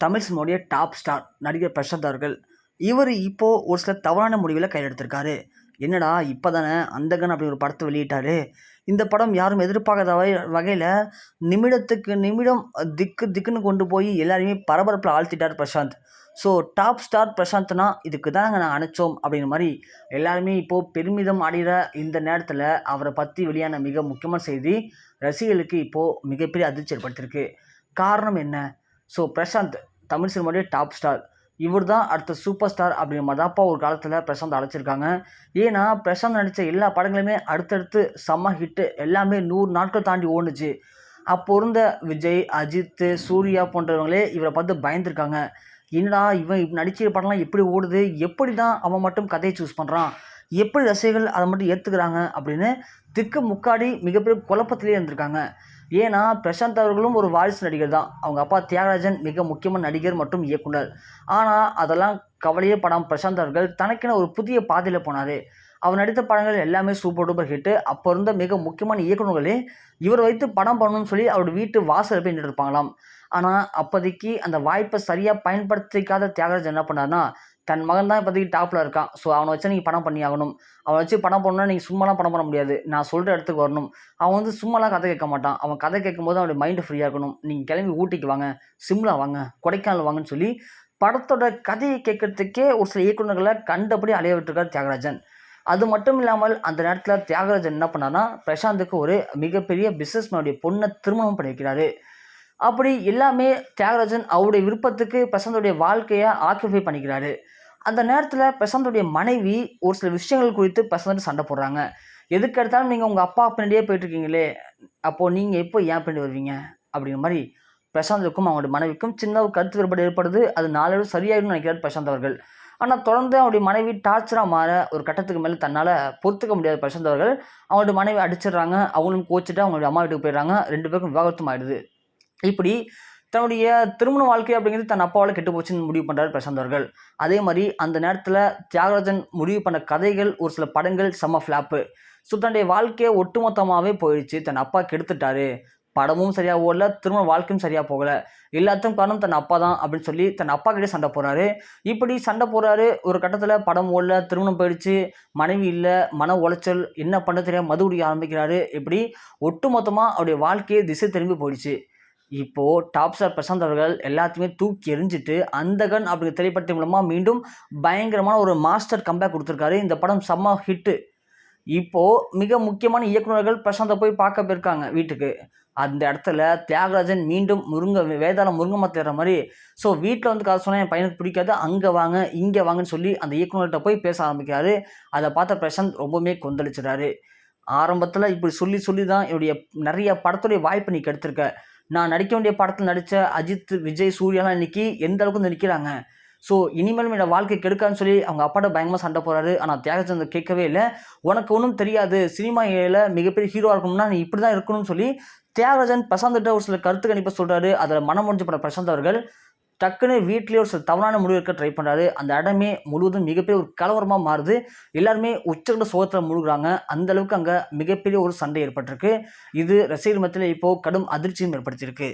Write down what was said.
தமிழ் சினிமாவுடைய top star நடிகர் பிரசாந்த் அவர்கள் இவர் இப்போது ஒரு சில தவறான முடிவில் கையில் என்னடா இப்போ தானே அந்தகன் அப்படி ஒரு படத்தை வெளியிட்டாரு. இந்த படம் யாரும் எதிர்பார்க்காத வகை வகையில் நிமிடத்துக்கு நிமிடம் திக்கு திக்குன்னு கொண்டு போய் எல்லாருமே பரபரப்பில் ஆழ்த்திட்டார் பிரசாந்த். ஸோ டாப் ஸ்டார் பிரசாந்த்னா இதுக்கு தாங்க நான் அனுப்பிச்சோம் அப்படிங்கிற மாதிரி எல்லாருமே இப்போது பெருமிதம் அடைகிற இந்த நேரத்தில் அவரை பற்றி வெளியான மிக முக்கியமான செய்தி ரசிகர்களுக்கு இப்போது மிகப்பெரிய அதிர்ச்சி ஏற்படுத்தியிருக்கு. காரணம் என்ன? ஸோ பிரசாந்த் தமிழ் சினிமாவுடைய டாப் ஸ்டார் இவர் தான் அடுத்த சூப்பர் ஸ்டார் அப்படிங்கிற மாதிரி தான்ப்பா ஒரு காலத்தில் பிரசாந்த் அழைச்சிருக்காங்க. ஏன்னா பிரசாந்த் நடித்த எல்லா படங்களுமே அடுத்தடுத்து செம்ம ஹிட்டு எல்லாமே நூறு நாட்கள் தாண்டி ஓடுச்சு அப்போ இருந்த விஜய் அஜித் சூர்யா போன்றவங்களே இவரை பார்த்து பயந்துருக்காங்க. என்னடா இவன் இப்ப நடிக்கிற படம்லாம் எப்படி ஓடுது? எப்படி தான் அவன் மட்டும் கதையை சூஸ் பண்ணுறான் எப்படி ரசிகர்கள் அதை மட்டும் ஏற்றுக்கிறாங்க அப்படின்னு திக்கு முக்காடி மிகப்பெரிய குழப்பத்திலே இருந்திருக்காங்க. ஏன்னா பிரசாந்த் அவர்களும் ஒரு வாரிசு நடிகர் தான். அவங்க அப்பா தியாகராஜன் மிக முக்கியமான நடிகர் மற்றும் இயக்குனர். ஆனால் அதெல்லாம் கவலையே படம் பிரசாந்த் அவர்கள் தனக்கென ஒரு புதிய பாதையில் போனார். அவர் நடித்த படங்கள் எல்லாமே சூப்பர் டூப்பர் ஹிட்டு. அப்போ இருந்த மிக முக்கியமான இயக்குநர்களே இவர் வைத்து படம் பண்ணணும்னு சொல்லி அவரோட வீட்டு வாசல் போய் நின்று இருப்பாங்களாம். ஆனால் அப்போதைக்கு அந்த வாய்ப்பை சரியாக பயன்படுத்திக்காத தியாகராஜன் என்ன பண்ணார்னா தன் மகன் தான் இப்போதைக்கு டாப்பில் இருக்கான். ஸோ அவனை வச்சு நீங்கள் பணம் பண்ணி ஆகணும் அவனை வச்சு படம் பண்ணணும்னா நீங்கள் சும்மாலாம் படம் பண்ண முடியாது. நான் சொல்கிற இடத்துக்கு வரணும். அவன் வந்து சும்மாலாம் கதை கேட்க மாட்டான். அவன் கதை கேட்கும்போது அவனுடைய மைண்டு ஃப்ரீயாக இருக்கணும். நீங்கள் கிளம்பி ஊட்டிக்கு வாங்க சிம்லா வாங்க கொடைக்கானல் வாங்கன்னு சொல்லி படத்தோட கதையை கேட்கறதுக்கே ஒரு சில இயக்குநர்களை கண்டபடி அலைய விட்டுருக்கார் தியாகராஜன். அது மட்டும் இல்லாமல் அந்த நேரத்தில் தியாகராஜன் என்ன பண்ணார்னா பிரசாந்துக்கு ஒரு மிகப்பெரிய பிஸ்னஸ்மேனுடைய பொண்ணை திருமணம் பண்ணி வைக்கிறாரு அப்படி எல்லாமே தியாகராஜன் அவருடைய விருப்பத்துக்கு பிரசாந்தோடைய வாழ்க்கையை ஆக்கியபை பண்ணிக்கிறாரு. அந்த நேரத்தில் பிரசாந்தோடைய மனைவி ஒரு சில விஷயங்கள் குறித்து பிரசாந்த் சண்டை போடுறாங்க. எதுக்கு எடுத்தாலும் நீங்கள் உங்கள் அப்பா பின்னாடியே போயிட்டுருக்கீங்களே அப்போது நீங்கள் எப்போ ஏன் பின்னாடி வருவீங்க? அப்படிங்கிற மாதிரி பிரசாந்துக்கும் அவங்களுடைய மனைவிக்கும் சின்ன ஒரு கருத்து வேறுபாடு ஏற்படுது. அது நாளடைவு சரியாயிடும்னு நினைக்கிறார் பிரசாந்த் அவர்கள். ஆனால் தொடர்ந்து அவருடைய மனைவி டார்ச்சராக மாற ஒரு கட்டத்துக்கு மேலே தன்னால் பொறுத்துக்க முடியாத பிரசாந்த் அவர்கள். அவங்களுடைய மனைவி அடிச்சிடுறாங்க. அவங்களும் கோச்சிட்டு அவங்களுடைய அம்மா வீட்டுக்கு போயிடுறாங்க. ரெண்டு பேருக்கும் விவாகரத்தும் ஆயிடுது. இப்படி தன்னுடைய திருமண வாழ்க்கை அப்படிங்கிறது தன் அப்பாவால் கெட்டு போச்சுன்னு முடிவு பண்ணுறாரு பிரசாந்த் அவர்கள். அதே மாதிரி அந்த நேரத்தில் தியாகராஜன் முடிவு பண்ண கதைகள் ஒரு சில படங்கள் செம்ம ஃப்ளாப்பு ஸோ தன்னுடைய வாழ்க்கையை ஒட்டுமொத்தமாகவே போயிடுச்சு. தன் அப்பா கெடுத்துட்டாரு. படமும் சரியாக ஓடல திருமண வாழ்க்கையும் சரியாக போகலை. எல்லாத்துக்கும் காரணம் தன் அப்பா தான் அப்படின்னு சொல்லி தன் அப்பா கிட்டே சண்டை போடுறாரு. இப்படி சண்டை போடுறாரு. ஒரு கட்டத்தில் படம் ஓடல திருமணம் போயிடுச்சு மனைவி இல்லை மன உளைச்சல் என்ன பண்ண தெரியாம மது குடிக்க ஆரம்பிக்கிறாரு. இப்படி ஒட்டுமொத்தமாக அவருடைய வாழ்க்கையே திசை திரும்பி போயிடுச்சு. இப்போது டாப் ஸ்டார் பிரசாந்த் அவர்கள் எல்லாத்தையுமே தூக்கி எரிஞ்சிட்டு அந்த கன் அப்படிங்கிற திரைப்படத்தின் மூலமாக மீண்டும் பயங்கரமான ஒரு மாஸ்டர் கம்பேக் கொடுத்துருக்காரு. இந்த படம் செம்ம ஹிட்டு இப்போது மிக முக்கியமான இயக்குநர்கள் பிரசாந்தை போய் பார்க்க போயிருக்காங்க வீட்டுக்கு. அந்த இடத்துல தியாகராஜன் மீண்டும் முருங்க வேதாளம் முருங்கை மரத்தில் ஏற மாதிரி. ஸோ வீட்டில் வந்து காசு சொன்னால் என் பையனுக்கு பிடிக்காது. அங்கே வாங்க இங்கே வாங்கன்னு சொல்லி அந்த இயக்குநர்கிட்ட போய் பேச ஆரம்பிக்கிறாரு. அதை பார்த்த பிரசாந்த் ரொம்பவுமே கொந்தளிச்சிடாரு ஆரம்பத்தில் இப்படி சொல்லி சொல்லி தான் என்னுடைய நிறைய படத்துடைய வாய்ப்பு நீ கெடுத்திருக்க. நான் நடிக்க வேண்டிய படத்தில் நடித்த அஜித் விஜய் சூர்யாலாம் இன்றைக்கி எந்த அளவுக்கு வந்து நிற்கிறாங்க ஸோ இனிமேலும் என்னோட வாழ்க்கை கெடுக்கான்னு சொல்லி அவங்க அப்பாட்ட பயங்கரமாக சண்டை போகிறாரு ஆனால் தியாகச்சந்தர் கேட்கவே இல்லை. உனக்கு ஒன்றும் தெரியாது. சினிமா ஏல மிகப்பெரிய ஹீரோவாக இருக்கணும்னா நீ இப்படி தான் இருக்கணும்னு சொல்லி தியாகராஜன் பிரசாந்த் ஒரு சில கருத்து கணிப்பை சொல்கிறாரு அதில் மனம் முடிஞ்ச பட பிரசாந்த் அவர்கள். டக்குன்னு வீட்லேயே ஒரு சில தவறான முடிவு எடுக்க ட்ரை பண்ணுறாரு அந்த இடமே முழுவதும் மிகப்பெரிய ஒரு கலவரமாக மாறுது. எல்லாருமே உச்சகண்ட சோகத்தில் முழுகிறாங்க. அந்த அளவுக்கு அங்கே மிகப்பெரிய ஒரு சண்டை ஏற்பட்டிருக்கு. இது ரசிகர் மத்தியில் இப்போது கடும் அதிர்ச்சியும் ஏற்படுத்தியிருக்கு.